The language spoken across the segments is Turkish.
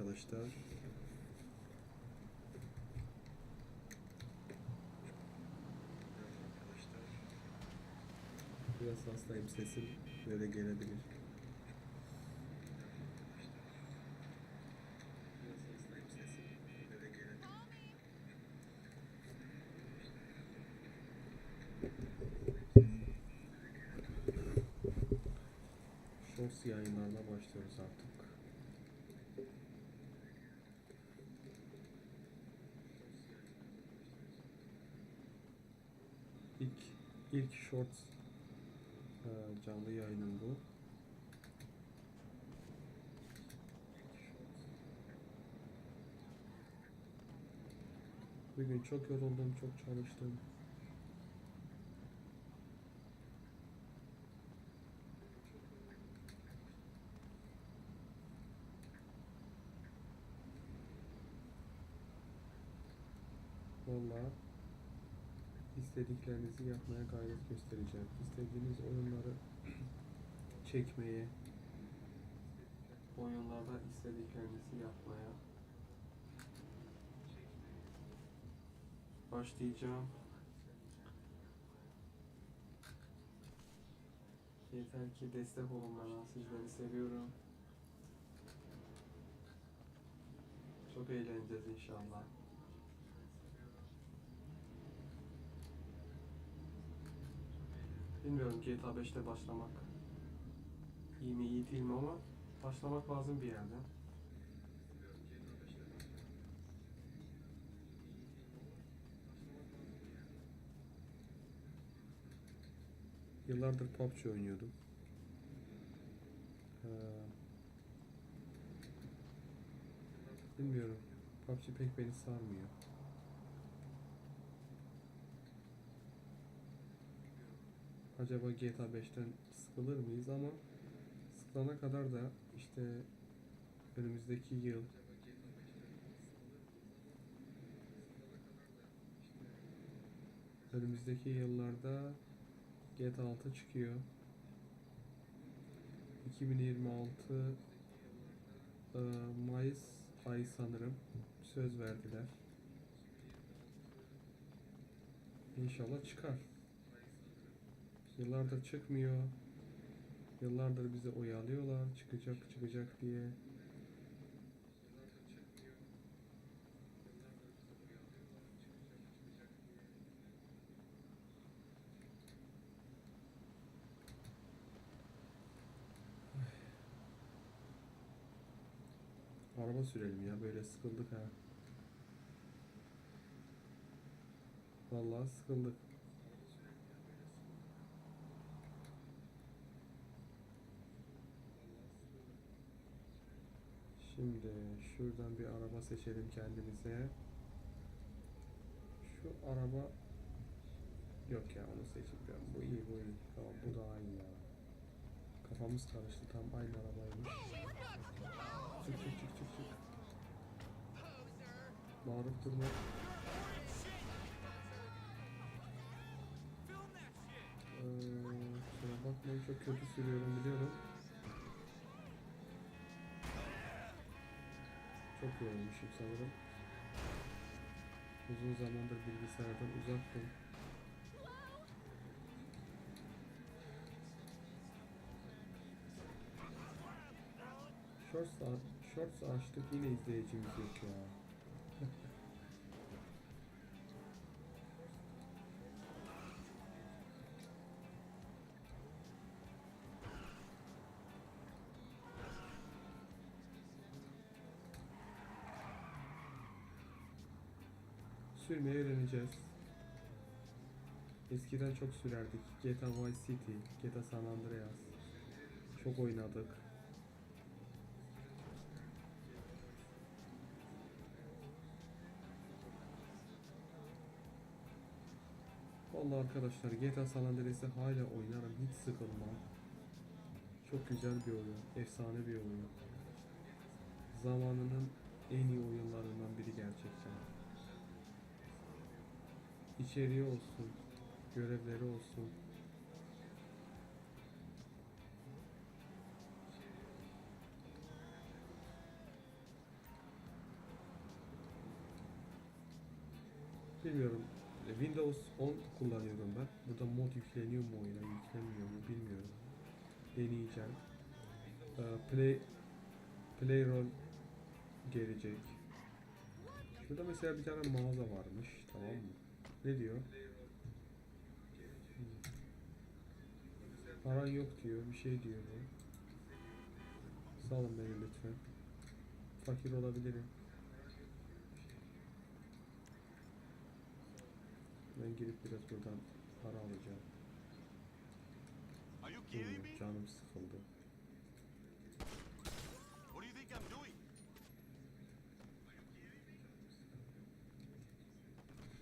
arkadaşlar. Biraz hastayım sesim böyle gelebilir. Shorts yayınlarına başlıyoruz artık. İlk ilk shorts e, canlı yayınım bu. Bugün çok yoruldum, çok çalıştım. Vallahi istediklerinizi yapmaya gayret göstereceğim. İstediğiniz oyunları çekmeye, oyunlarda istediklerinizi yapmaya başlayacağım. Yeter ki destek olun bana. Sizleri seviyorum. Çok eğleneceğiz inşallah. Bilmiyorum GTA 5'te başlamak iyi mi iyi değil mi ama başlamak lazım bir yerden. Yıllardır PUBG oynuyordum. Ee, bilmiyorum. PUBG pek beni sarmıyor. Acaba GTA 5'ten sıkılır mıyız ama sıkılana kadar da işte önümüzdeki yıl önümüzdeki yıllarda GTA 6 çıkıyor. 2026 e, Mayıs ayı sanırım söz verdiler. İnşallah çıkar. Yıllardır çıkmıyor. Yıllardır bizi oyalıyorlar çıkacak çıkacak diye. Araba sürelim ya böyle sıkıldık ha. Vallahi sıkıldık. Şimdi şuradan bir araba seçelim kendimize. Şu araba yok ya onu seçeceğim. Bu iyi bu iyi. Tamam bu daha iyi ya. Kafamız karıştı tam aynı arabaymış. Çık çık çık çık çık. Bağırıp durma. Ee, bakmayın çok kötü sürüyorum biliyorum. Çok yorulmuşum sanırım. Uzun zamandır bilgisayardan uzaktım. Shorts, shorts açtık yine izleyicimiz yok ya. Sürmeyi öğreneceğiz. Eskiden çok sürerdik. GTA Vice City, GTA San Andreas. Çok oynadık. Vallahi arkadaşlar GTA San Andreas'ı hala oynarım. Hiç sıkılmam. Çok güzel bir oyun. Efsane bir oyun. Zamanının en iyi oyunlarından biri gerçekten içeriği olsun, görevleri olsun. Bilmiyorum. Windows 10 kullanıyorum ben. Burada mod yükleniyor mu oyuna, yüklenmiyor mu bilmiyorum. Deneyeceğim. Ee, play Play Role gelecek. Şurada mesela bir tane mağaza varmış. Tamam mı? Ne diyor? Paran yok diyor, bir şey diyor bu. Salın beni lütfen. Fakir olabilirim. Ben girip biraz buradan para alacağım. Bilmiyorum, canım sıkıldı. What do you think I'm doing?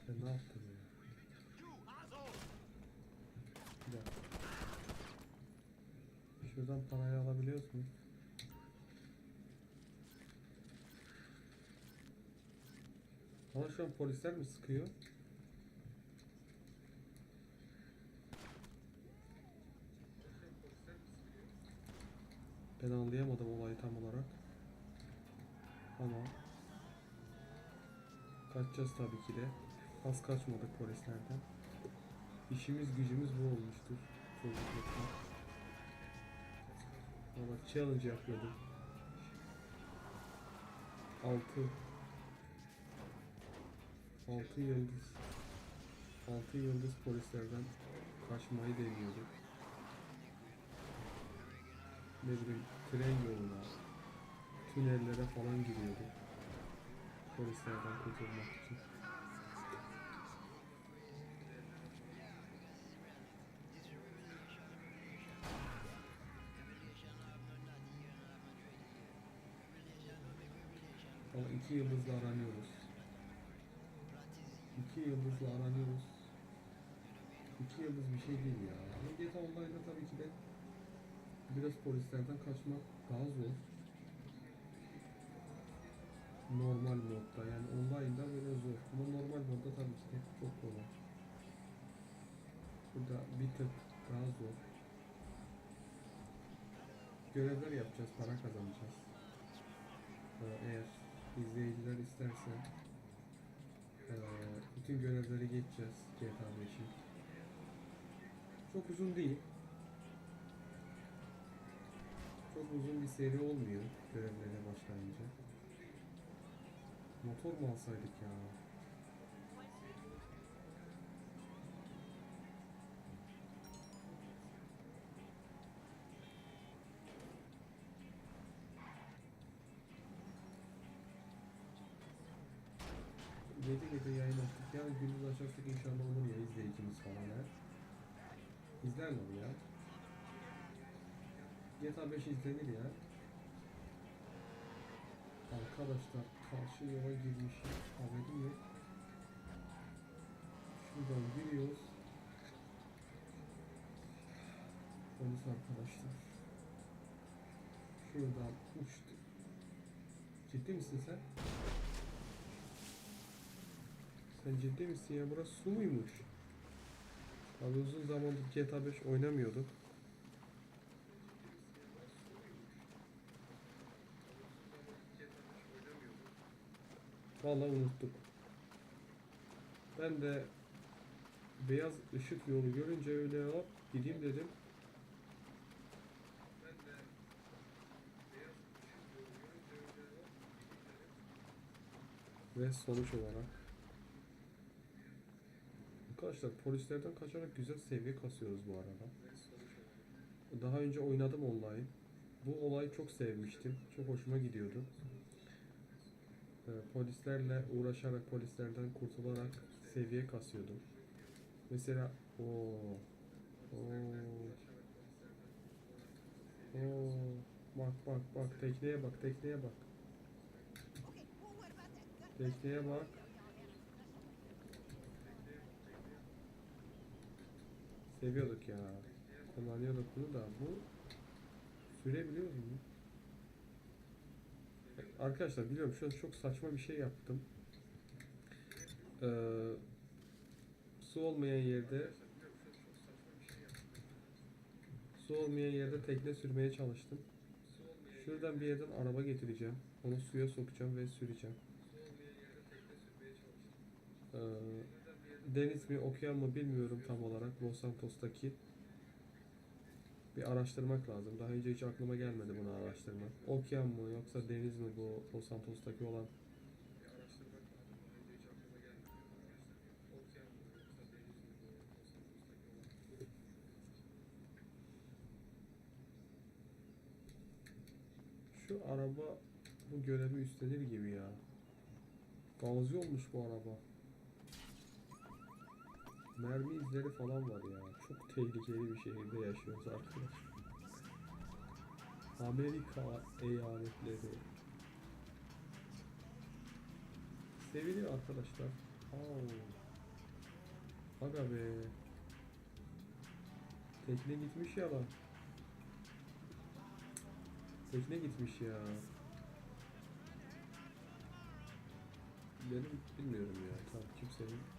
Ben ne yaptım ya? You asshole! Bir dakika. Şuradan parayı alabiliyoruz? Bana şu an polisler mi sıkıyor? Ben anlayamadım olayı tam olarak. Ama kaçacağız tabii ki de. Az kaçmadık polislerden. İşimiz gücümüz bu olmuştur. Çocuklukta. Valla challenge yapıyordum. 6 6 yıldız 6 yıldız polislerden kaçmayı deniyorduk. Ne bileyim tren yoluna, tünellere falan giriyorduk. Polislerden kurtulmak için. Ama iki yıldızla aranıyoruz. İki yıldızla aranıyoruz. İki yıldız bir şey değil ya. GTA Online'da tabii ki de biraz polislerden kaçmak daha zor. Normal modda yani online'da böyle zor. Ama normal modda tabii ki de çok kolay. Burada bir tık daha zor. Görevler yapacağız, para kazanacağız. Ee, Eğer izleyiciler isterse bütün görevleri geçeceğiz GTA 5'in. Çok uzun değil. Çok uzun bir seri olmuyor görevlere başlayınca. Motor mu alsaydık ya? Gece gece yayın açtık. Yani gündüz açarsak inşallah olur ya izleyicimiz falan ha. İzler mi ya? GTA 5 izlenir ya. Arkadaşlar karşı yola girmişiz. Haberim yok. Şuradan giriyoruz. Polis arkadaşlar. Şuradan uçtu. Ciddi misin sen? Sen ciddi misin ya? Burası su muymuş? Abi uzun zamandır GTA 5 oynamıyorduk. Vallahi unuttuk. Ben de beyaz ışık yolu görünce öyle hop gideyim dedim. Ve sonuç olarak Arkadaşlar polislerden kaçarak güzel seviye kasıyoruz bu arada. Daha önce oynadım online. Bu olayı çok sevmiştim. Çok hoşuma gidiyordu. Ee, polislerle uğraşarak, polislerden kurtularak seviye kasıyordum. Mesela o o o bak bak bak tekneye bak tekneye bak tekneye bak seviyorduk ya kullanıyorduk bunu da bu sürebiliyor mu? Arkadaşlar biliyorum şu an çok saçma bir şey yaptım. Ee, su olmayan yerde su olmayan yerde tekne sürmeye çalıştım. Şuradan bir yerden araba getireceğim. Onu suya sokacağım ve süreceğim. Ee, deniz mi okyan mı bilmiyorum tam olarak Los Santos'taki. Bir araştırmak lazım. Daha önce hiç aklıma gelmedi bunu araştırmak. Okyan mı yoksa deniz mi bu Los Santos'taki olan? Şu araba bu görevi üstlenir gibi ya. Gazi olmuş bu araba. Mermi izleri falan var ya. Çok tehlikeli bir şehirde yaşıyoruz arkadaşlar. Amerika eyaletleri. Seviliyor arkadaşlar. Oo. Aga be. Tekne gitmiş ya lan. Tekne gitmiş ya. Benim bilmiyorum ya. Tamam kimsenin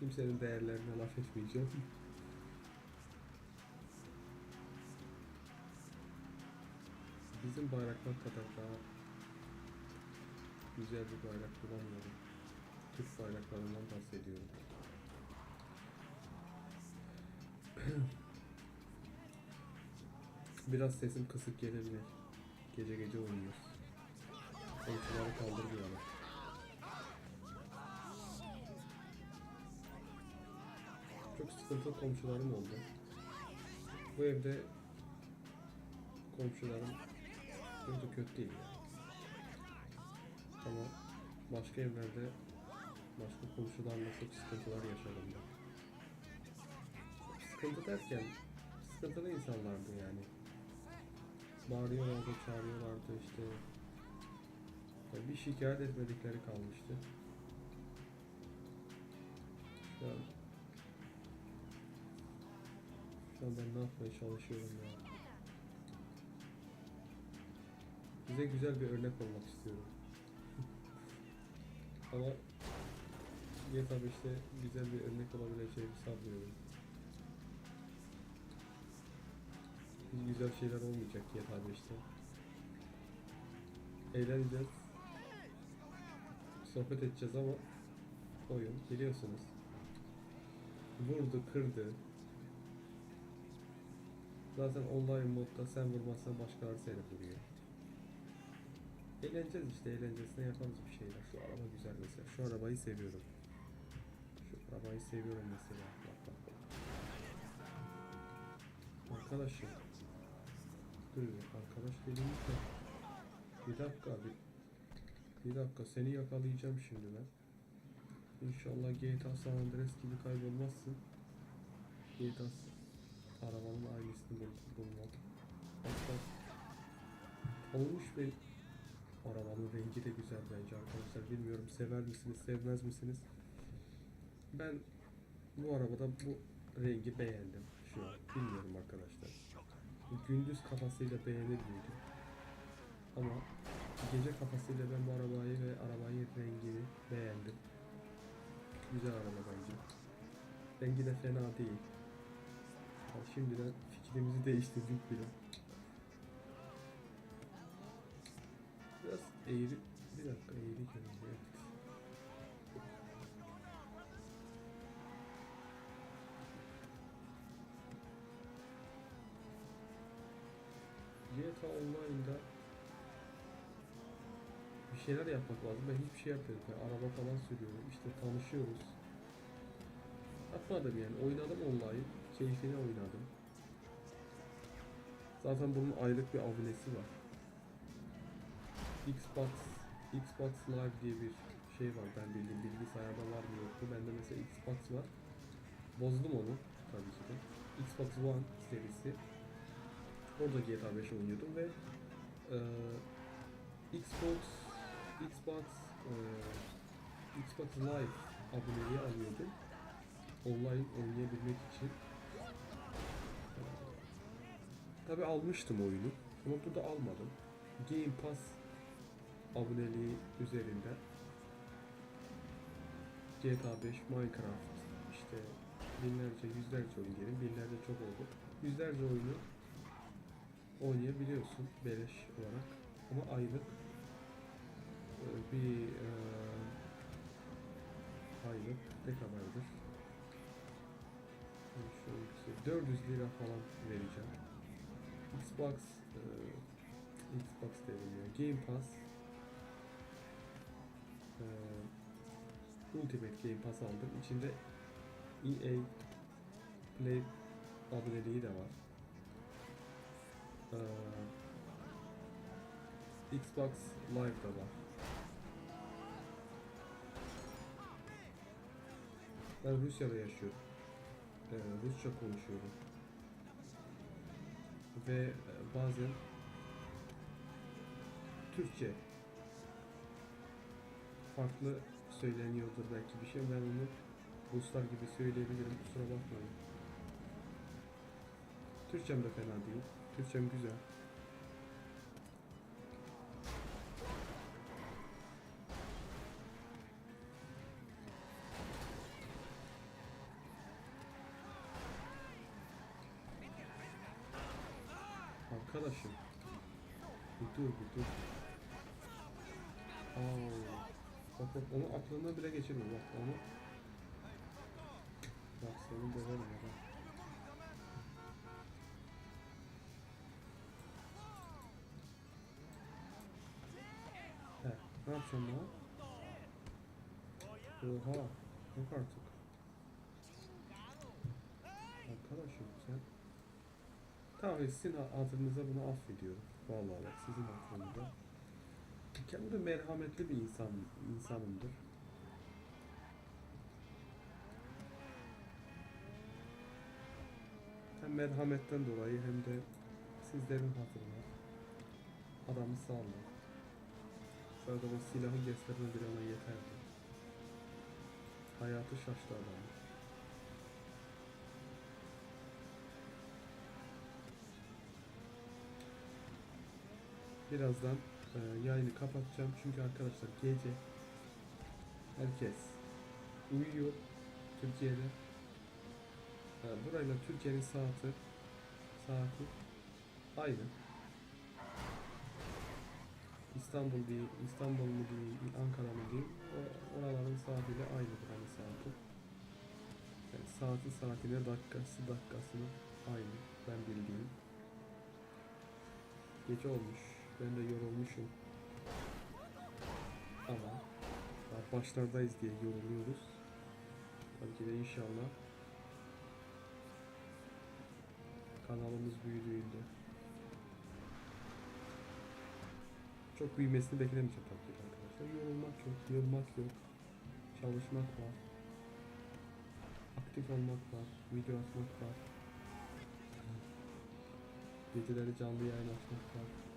kimsenin değerlerine laf etmeyeceğim. Bizim bayraklar kadar daha güzel bir bayrak bulamıyorum. Türk bayraklarından bahsediyorum. Biraz sesim kısık gelebilir. Gece gece oynuyoruz. Komşuları kaldırmıyorlar. Çok sıkıntılı komşularım oldu. Bu evde komşularım da kötü değil yani. Ama başka evlerde başka komşularla çok sıkıntılar yaşadım ben. Sıkıntı derken sıkıntılı insanlardı yani. Bağırıyorlardı, çağırıyorlardı işte. Ya bir şikayet etmedikleri kalmıştı. Şu ben ne yapmaya çalışıyorum ya. Size güzel bir örnek olmak istiyorum. Ama ya tabii işte güzel bir örnek olabileceğimi sanmıyorum. Hiç güzel şeyler olmayacak ya tabii işte. Eğleneceğiz. Sohbet edeceğiz ama oyun biliyorsunuz. Vurdu, kırdı. Zaten online modda sen vurmazsan başkaları seni vuruyor. Eğleneceğiz işte eğlencesine yaparız bir şeyler. Şu araba güzel mesela. Şu arabayı seviyorum. Şu arabayı seviyorum mesela. Bak bak bak. Arkadaşım. Dur arkadaş dediğimiz de. Bir dakika bir. Bir dakika seni yakalayacağım şimdi ben. İnşallah GTA San Andreas gibi kaybolmazsın. GTA Aynısını bul bulmak. Bak. Olmuş ve arabanın rengi de güzel bence arkadaşlar. Bilmiyorum sever misiniz, sevmez misiniz? Ben bu arabada bu rengi beğendim şu an. Bilmiyorum arkadaşlar. Gündüz kafasıyla beğenir miydim? Ama gece kafasıyla ben bu arabayı ve arabanın rengini beğendim. Güzel araba bence. Rengi de fena değil. Şimdiden fikrimizi değiştirdik bile. Biraz eğri... Bir dakika eğri görünüyor. Evet. GTA Online'da bir şeyler yapmak lazım. Ben hiçbir şey yapmıyorum. Yani araba falan sürüyorum. İşte tanışıyoruz. Yapmadım yani. Oynadım online. Keyfine oynadım. Zaten bunun aylık bir abonesi var. Xbox Xbox Live diye bir şey var. Ben bildiğim bilgisayarda var mı yok mu? Bende mesela Xbox var. Bozdum onu tabii ki de. Xbox One serisi. Orada GTA 5 oynuyordum ve eee, Xbox Xbox eee, Xbox Live aboneliği alıyordum. Online oynayabilmek için. Tabi almıştım oyunu ama burada almadım. Game Pass aboneliği üzerinden GTA 5, Minecraft işte binlerce, yüzlerce oyun diyelim. Binlerce çok oldu. Yüzlerce oyunu oynayabiliyorsun beleş olarak ama aylık bir e, aylık ne kadardır? Yani Şöyle 400 lira falan vereceğim. Xbox e, Xbox deniliyor. Game Pass e, Ultimate Game Pass aldım. İçinde EA Play aboneliği de var. Ee, Xbox Live da var. Ben Rusya'da yaşıyorum. Ee, Rusça konuşuyorum. Ve e, bazen Türkçe farklı söyleniyordur belki bir şey. Ben onu Ruslar gibi söyleyebilirim. Kusura bakmayın. Türkçem de fena değil. Türkçem güzel. Arkadaşım. Bir dur bir dur. Aa, bak bak onu aklından bile geçirme bak onu. Bak seni döverim ya. He, ne yapacağım ya? Oha, yok artık. Arkadaşım sen... Tamam sizin adınıza bunu affediyorum. Vallahi sizin hatırınıza. Kendi merhametli bir insan insanımdır. Hem merhametten dolayı hem de sizlerin hatırına adamı sağlar. Sadece o silahı gösterme bir ona yeterdi. Hayatı şaştı adamın. Birazdan e, yayını kapatacağım çünkü arkadaşlar gece herkes uyuyor Türkiye'de. E, burayla Türkiye'nin saati saati aynı. İstanbul değil, İstanbul mu değil, Ankara mı değil, oraların saatiyle aynı buranın saati. Yani saati saatine, dakikası dakikasına aynı ben bildiğim. Gece olmuş, ben de yorulmuşum. Ama daha başlardayız diye yoruluyoruz. Tabii ki de inşallah kanalımız büyüdüğünde çok büyümesini beklemeyeceğim tabii ki arkadaşlar. Yorulmak yok, yılmak yok. Çalışmak var. Aktif olmak var. Video atmak var. Geceleri canlı yayın açmak var.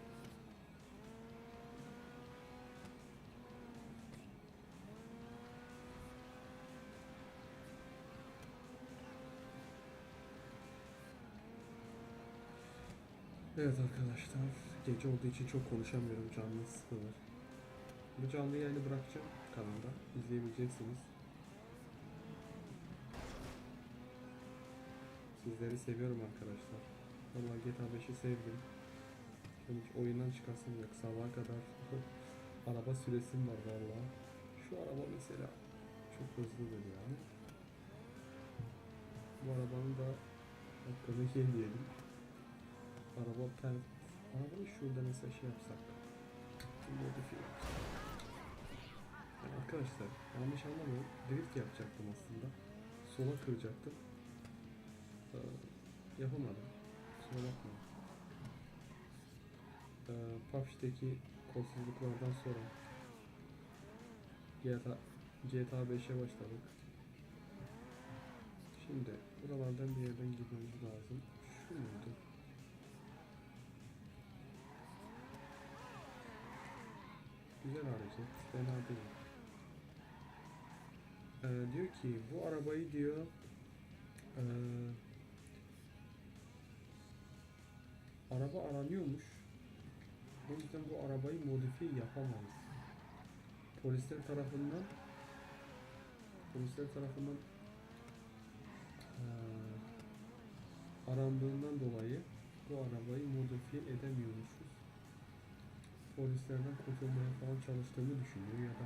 Evet arkadaşlar, gece olduğu için çok konuşamıyorum, canlı sıkılır. Bu canlı yayını bırakacağım kanalda, izleyebileceksiniz. Sizleri seviyorum arkadaşlar. Vallahi GTA 5'i sevdim. Hiç oyundan çıkasım yok, sabaha kadar araba süresim var vallahi. Şu araba mesela çok hızlıdır yani. Bu arabanın da hakkını yemeyelim. Araba pen... Arabayı şurada mesela şey yapsak. Yani arkadaşlar yanlış anlamayın. Drift yapacaktım aslında. Sola kıracaktım. Ee, yapamadım. Kusura bakmayın. Ee, PUBG'deki kolsuzluklardan sonra GTA, GTA 5'e başladık. Şimdi buralardan bir yerden gitmemiz lazım. Şu muydu? Güzel hareket. Fena değil. Ee, diyor ki bu arabayı diyor ee, araba aranıyormuş. O yüzden bu arabayı modifiye yapamayız. Polisler tarafından polisler tarafından ee, arandığından dolayı bu arabayı modifiye edemiyormuşuz. Polislerden kurtulmaya falan çalıştığımı düşünüyor ya da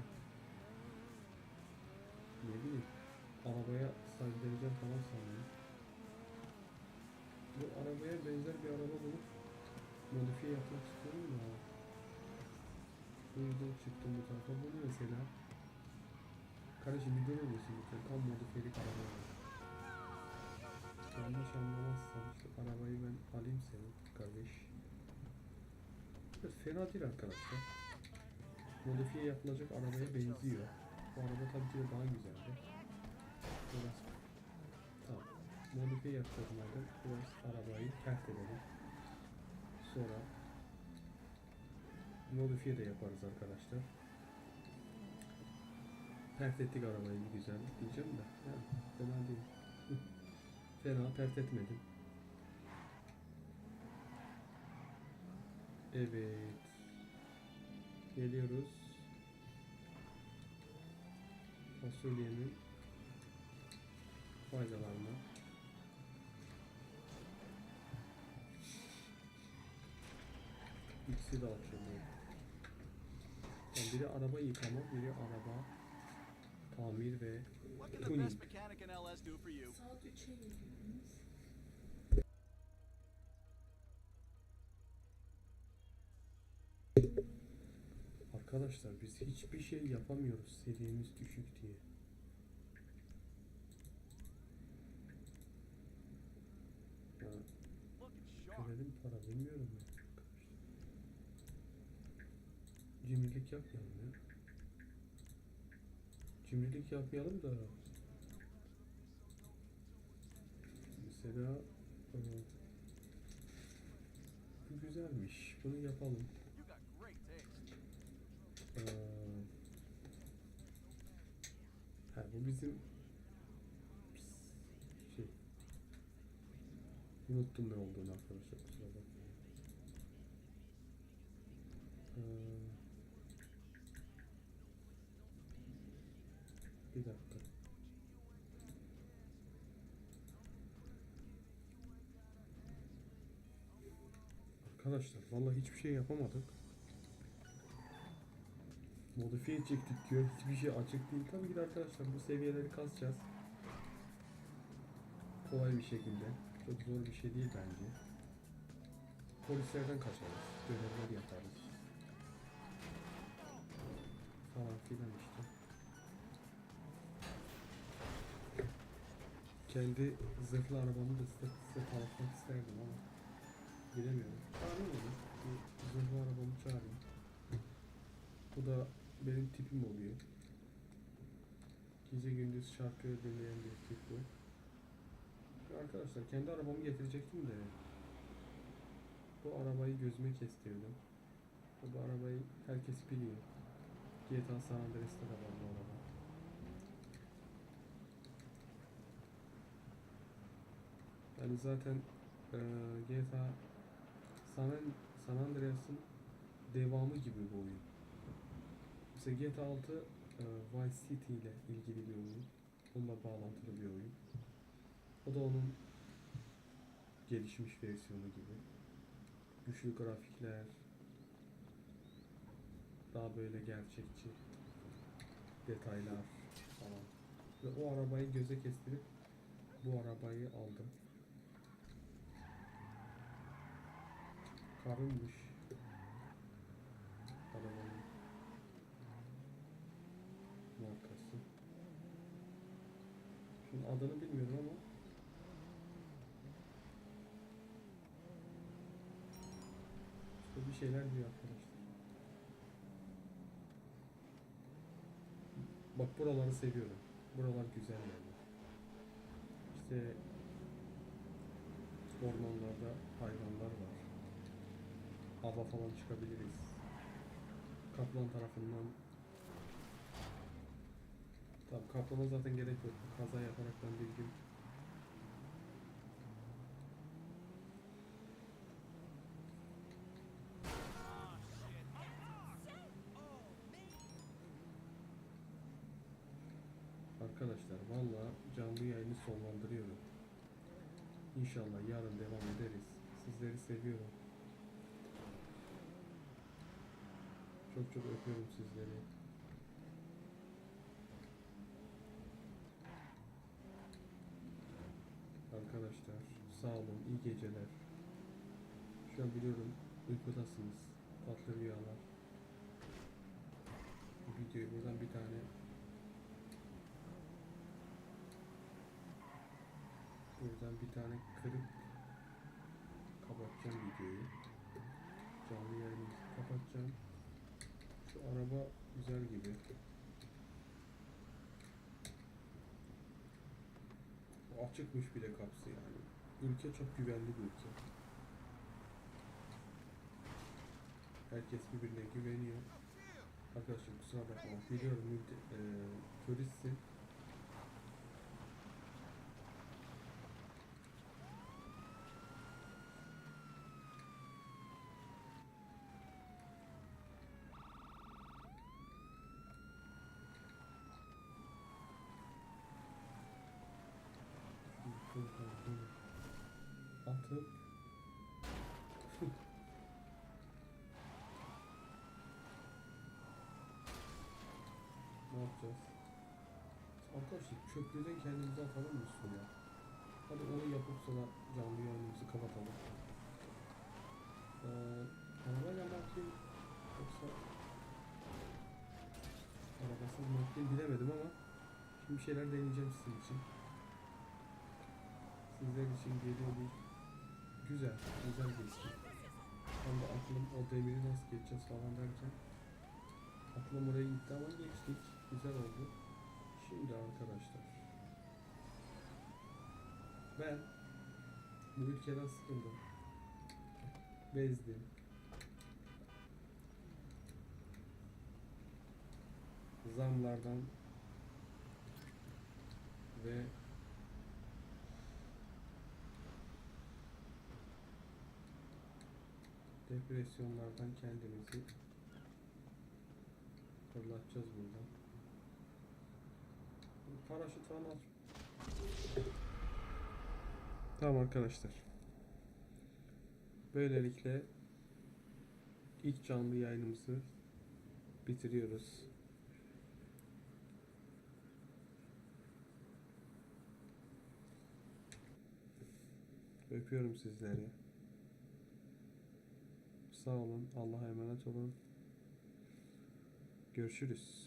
ne bileyim arabaya sahipleneceğim falan sanıyor. Bu arabaya benzer bir araba bulup modifiye yapmak istiyorum da bu yüzden çıktım bu tarafa. Bu mesela? Kardeşim bir durur musun lütfen? Tam modifiyelik araba. Yanlış anlamazsan şu arabayı ben alayım senin kardeş. Fena değil arkadaşlar. Modifiye yapılacak arabaya benziyor. Bu araba tabii ki de daha güzeldi. Biraz tamam. Modifiye yapacağız madem. Biraz arabayı terk edelim. Sonra modifiye de yaparız arkadaşlar. Pert ettik arabayı güzel diyeceğim de. Yani fena değil. Fena pert etmedim. Evet. Geliyoruz. Fasulyenin faydalarına. İkisi de açılıyor. Yani biri araba yıkama, biri araba tamir ve tuning. Saat 3'e Arkadaşlar biz hiçbir şey yapamıyoruz seviyemiz düşük diye. Ya, görelim para bilmiyorum ya. Cimrilik yapmayalım ya. Cimrilik yapmayalım da mesela e, bu güzelmiş. Bunu yapalım. Ee, ha bu bizim şey unuttum ne olduğunu arkadaşlar kusura bakmayın. Ee, bir dakika. Arkadaşlar vallahi hiçbir şey yapamadık modifiye çektik diyor. Hiçbir şey açık değil. Tabii ki de arkadaşlar bu seviyeleri kasacağız. Kolay bir şekilde. Çok zor bir şey değil bence. Polislerden kaçarız. Görevler yaparız. Falan filan işte. Kendi zırhlı arabamı da size, size tanıtmak isterdim ama bilemiyorum. Çağırayım. Bir zırhlı arabamı çağırayım. Bu da benim tipim oluyor. Gece gündüz şarkı dinleyen bir tip bu. Arkadaşlar kendi arabamı getirecektim de bu arabayı gözüme kestirdim. Bu arabayı herkes biliyor. GTA San Andreas'ta da var bu araba. Yani zaten eee GTA San, San Andreas'ın devamı gibi bu oyun. Mesela GTA 6 e, Vice City ile ilgili bir oyun. Onunla bağlantılı bir oyun. O da onun gelişmiş versiyonu gibi. Güçlü grafikler, daha böyle gerçekçi detaylar falan. Ve o arabayı göze kestirip bu arabayı aldım. Karınmış arabanın markası. Şimdi adını bilmiyorum ama işte bir şeyler diyor arkadaşlar. Bak buraları seviyorum. Buralar güzel yani. İşte ormanlarda hayvanlar var. Hava falan çıkabiliriz. Kaplan tarafından Tamam kaplana zaten gerek yok. Kaza yaparak ben bir gün Arkadaşlar valla canlı yayını sonlandırıyorum. İnşallah yarın devam ederiz. Sizleri seviyorum. Çok çok öpüyorum sizleri. Arkadaşlar sağ olun, iyi geceler. Şu an biliyorum uykudasınız. Tatlı rüyalar. Bu videoyu buradan bir tane buradan bir tane kırıp kapatacağım videoyu. Canlı yayını kapatacağım. Şu araba güzel gibi. Açıkmış bile kapısı yani. Ülke çok güvenli bir ülke. Herkes birbirine güveniyor. Arkadaşlar kusura bakma. Biliyorum e, turistsin. Atıp ne yapacağız? Arkadaşlar çöplerden kendimize atalım mı suya? Hadi onu yapıp sonra canlı yayınımızı kapatalım. Ee, arabayla mı yoksa arabasız mı bilemedim ama şimdi şeyler deneyeceğim sizin için. Sizler için geliyor bir güzel, güzel geçti. Tam da aklım o demiri nasıl geçeceğiz falan derken aklım oraya gitti ama geçtik. Güzel oldu. Şimdi arkadaşlar ben bu ülkeden sıkıldım. Bezdim. Zamlardan ve depresyonlardan kendimizi fırlatacağız buradan. Paraşüt falan al. Tamam arkadaşlar. Böylelikle ilk canlı yayınımızı bitiriyoruz. Öpüyorum sizleri. Sağ olun. Allah'a emanet olun. Görüşürüz.